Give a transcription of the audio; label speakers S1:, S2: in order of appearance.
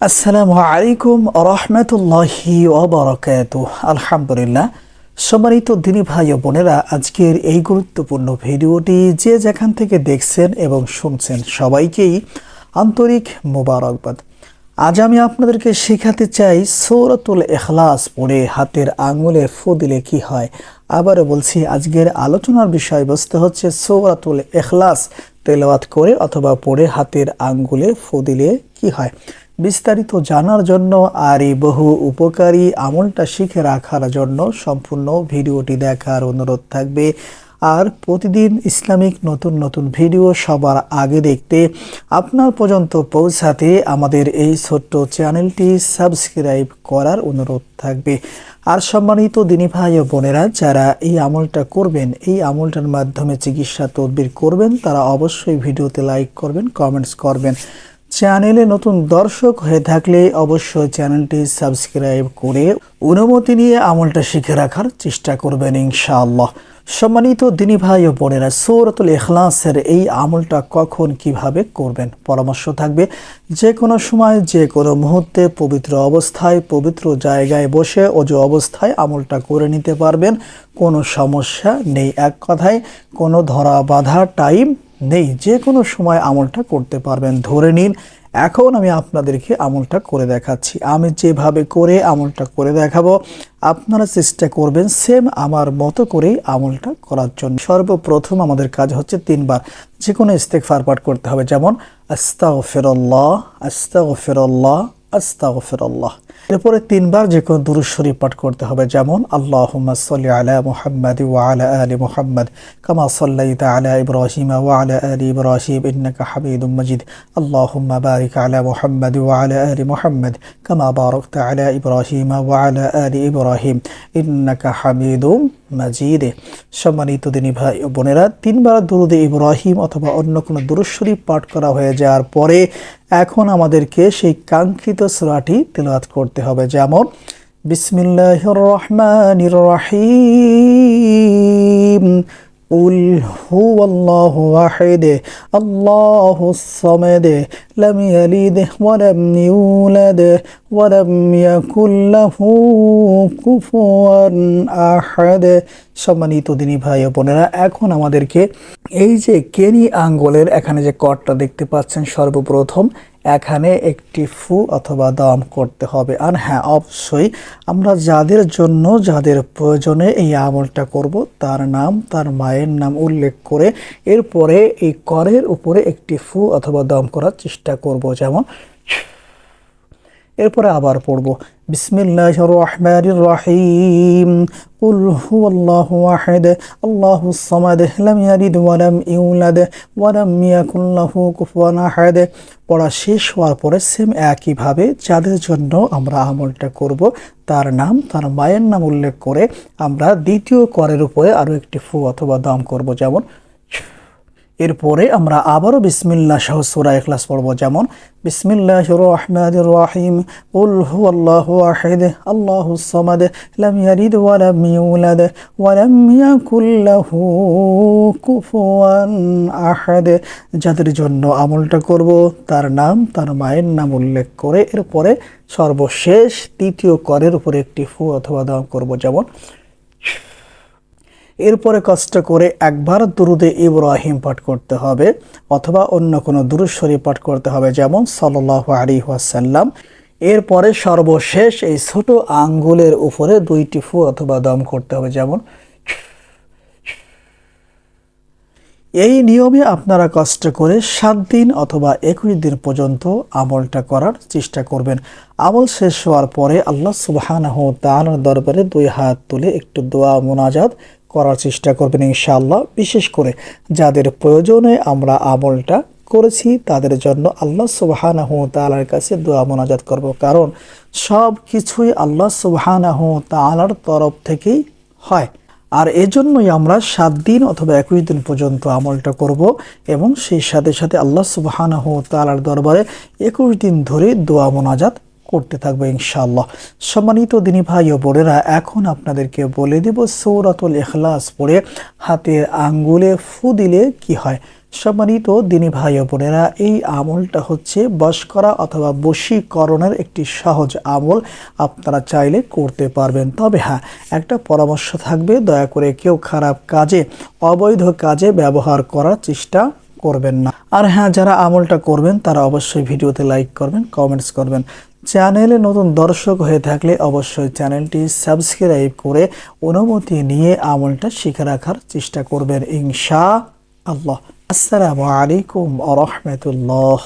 S1: আসসালামু আলাইকুম রহমতুল্লাহি ওবরাকাত আলহামদুলিল্লাহ, সম্মানিত দিনী ভাই ও বোনেরা, আজকের এই গুরুত্বপূর্ণ ভিডিওটি যে যেখান থেকে দেখছেন এবং শুনছেন সবাইকেই আন্তরিক মোবারকবাদ। আজ আমি আপনাদেরকে শেখাতে চাই সৌরতুল এখলাস পড়ে হাতের আঙুলে ফু দিলে কি হয়। আবারও বলছি, আজকের আলোচনার বিষয়বস্তু হচ্ছে সৌরাতুল এখলাস তেলাওয়াত করে অথবা পড়ে হাতের আঙ্গুলে ফু দিলে কি হয়। বিস্তারিত জানার জন্য আর এই বহু উপকারী আমলটা শিখে রাখার জন্য সম্পূর্ণ ভিডিওটি দেখার অনুরোধ থাকবে। আর প্রতিদিন ইসলামিক নতুন নতুন ভিডিও সবার আগে দেখতে আপনার পর্যন্ত পৌঁছাতে আমাদের এই ছোট্ট চ্যানেলটি সাবস্ক্রাইব করার অনুরোধ থাকবে। আর সম্মানিত দিনী ভাই ও বোনেরা, যারা এই আমলটা করবেন, এই আমলটার মাধ্যমে চিকিৎসা তদবির করবেন, তারা অবশ্যই ভিডিওতে লাইক করবেন, কমেন্টস করবেন। চ্যানেলে নতুন দর্শক হয়ে থাকলে অবশ্যই চ্যানেলটি সাবস্ক্রাইব করে অনুমতি নিয়ে আমলটা শিখে রাখার চেষ্টা করবেন ইনশাআল্লাহ। সম্মানিত দিনী ভাই ও বোনেরা, সৌরতুল এখলাসের এই আমলটা কখন কীভাবে করবেন? পরামর্শ থাকবে যে কোনো সময় যে কোনো মুহূর্তে, পবিত্র অবস্থায়, পবিত্র জায়গায় বসে অজু অবস্থায় আমলটা করে নিতে পারবেন। কোনো সমস্যা নেই এক কথায়, কোনো ধরা বাধা টাইম নেই। যে কোনো সময় আমলটা করতে পারবেন। ধরে নিন এখন আমি আপনাদেরকে আমলটা করে দেখাচ্ছি। আমি যেভাবে করে আমলটা করে দেখাবো, আপনারা চেষ্টা করবেন সেম আমার মতো করেই আমলটা করার জন্য। সর্বপ্রথম আমাদের কাজ হচ্ছে তিনবার। যে কোনো ইস্তেকফার পাঠ করতে হবে। যেমন আস্তাও ফেরল্লাহ আস্তাও ফেরল্লাহ আস্তাও ফেরল্লাহ এরপরে তিনবার যে কোনো দুরুদ শরীফ পাঠ করতে হবে, যেমন, আল্লাহুম্মা সাল্লি আলা মুহাম্মাদ ওয়া আলা আলি মুহাম্মাদ, কামা সাল্লাইতা আলা ইব্রাহিম ওয়া আলা আলি ইব্রাহিম, ইন্নাকা হামিদুম মাজিদ। আল্লাহুম্মা বারিক আলা মুহাম্মাদ ওয়া আলা আলি মুহাম্মাদ, কামা বারাকতা আলা ইব্রাহিম ওয়া আলা আলি ইব্রাহিম, ইন্নাকা হামিদুম মাজিদ। সম্মানিত দিনী ভাই বোনেরা, তিনবার দুরুদে ইব্রাহিম অথবা অন্য কোনো দুরুদ শরীফ পাঠ করা হয়ে যাওয়ার পরে এখন আমাদেরকে সেই কাঙ্ক্ষিত সূরাটি তেলাওয়াত করতে হবে যেমন বিসমিল্লাহির রহমানির রহিম قل هو الله واحد الله الصمد لم يلد ولم يولد ولم يكن له كفوا أحد সম্মানিত দিনী ভাই ও বোনেরা এখন আমাদেরকে এই যে কেনি আঙ্গুলের এখানে যে কটটা দেখতে পাচ্ছেন সর্বপ্রথম এখানে একটি ফু অথবা দম করতে হবে আর হ্যাঁ অবশ্যই আমরা যাদের জন্য যাদের প্রয়োজনে এই আমলটা করব তার নাম তার মায়ের নাম উল্লেখ করে এরপরে এই করের উপরে একটি ফু অথবা দম করার চেষ্টা করব যেমন এরপরে আবার পড়ব বিসমিল্লাহ রহমান রহিম قل هو الله واحد الله الصمد لم يلد ولم يولد ولم يكن له كفوا احد পড়া শেষ হওয়ার পরে সেম একইভাবে যাদের জন্য আমরা আমলটা করব তার নাম তার মায়ের নাম উল্লেখ করে আমরা দ্বিতীয় করের উপরে আরও একটি ফু অথবা দম করব যেমন এরপরে আমরা আবারও বিসমিল্লাহ সহ সুরা এখলাস পড়ব। যেমন বিসমিল্লাহ রহমান রহিম উল হু আল্লাহ আহেদ, আল্লাহ সমাদ, লাম ইয়ারিদ ওয়ালাম ইউলাদ ওয়ালাম ইয়াকুল লাহু কুফুয়ান আহাদ। যাদের জন্য আমলটা করব, তার নাম, তার মায়ের নাম উল্লেখ করে এরপরে সর্বশেষ তৃতীয় করের উপরে একটি ফু অথবা দাম করব। যেমন এরপরে কষ্ট করে একবার দুরুদে ইব্রাহিম পাঠ করতে হবে অথবা অন্য কোনো দুরুদ শরীফ পাঠ করতে হবে, যেমন সাল্লাহ আলী ওয়াসাল্লাম। এরপরে সর্বশেষ এই ছোট আঙ্গুলের উপরে দুইটি ফু অথবা দম করতে হবে, যেমন এই নিয়মে আপনারা কষ্ট করে সাত দিন অথবা একুশ দিন পর্যন্ত আমলটা করার চেষ্টা করবেন। আমল শেষ হওয়ার পরে আল্লাহ সুবাহানাহ তার দরবারে দুই হাত তুলে একটু দোয়া, মোনাজাত করার চেষ্টা করবেন ইনশাআল্লাহ। বিশেষ করে যাদের প্রয়োজনে আমরা আমলটা করেছি, তাদের জন্য আল্লাহ সুবাহানাহ তালার কাছে দোয়া মোনাজাত করব। কারণ সব কিছুই আল্লাহ সুবাহানাহ তালার তরফ থেকেই হয়। আর এজন্যই আমরা সাত দিন অথবা একুশ দিন পর্যন্ত আমলটা করব এবং সেই সাথে সাথে আল্লাহ সুবাহানাহ তালার দরবারে একুশ দিন ধরে দোয়া মোনাজাত করতে থাকব ইনশাআল্লাহ। সম্মানিত দিনী ভাই ও বোনেরা, এখন আপনাদেরকে বলে দেব সৌরাতুল এখলাস পড়ে হাতের আঙ্গুলে ফু দিলে কি হয়। সম্মানিত দিনী ভাই বোনেরা, এই আমলটা হচ্ছে বশ করা অথবা বশীকরণের একটি সহজ আমল আপনারা চাইলে করতে পারবেন। তবে হ্যাঁ একটা পরামর্শ থাকবে, দয়া করে কেউ খারাপ কাজে, অবৈধ কাজে ব্যবহার করার চেষ্টা করবেন না। আর হ্যাঁ যারা আমলটা করবেন, তারা অবশ্যই ভিডিওতে লাইক করবেন, কমেন্টস করবেন। চ্যানেলে নতুন দর্শক হয়ে থাকলে অবশ্যই চ্যানেলটি সাবস্ক্রাইব করে অনুমতি নিয়ে আমলটা শিখে রাখার চেষ্টা করবেন। ইনশা আল্লাহ। আসসালামু আলাইকুম আ রহমতুল্লাহ।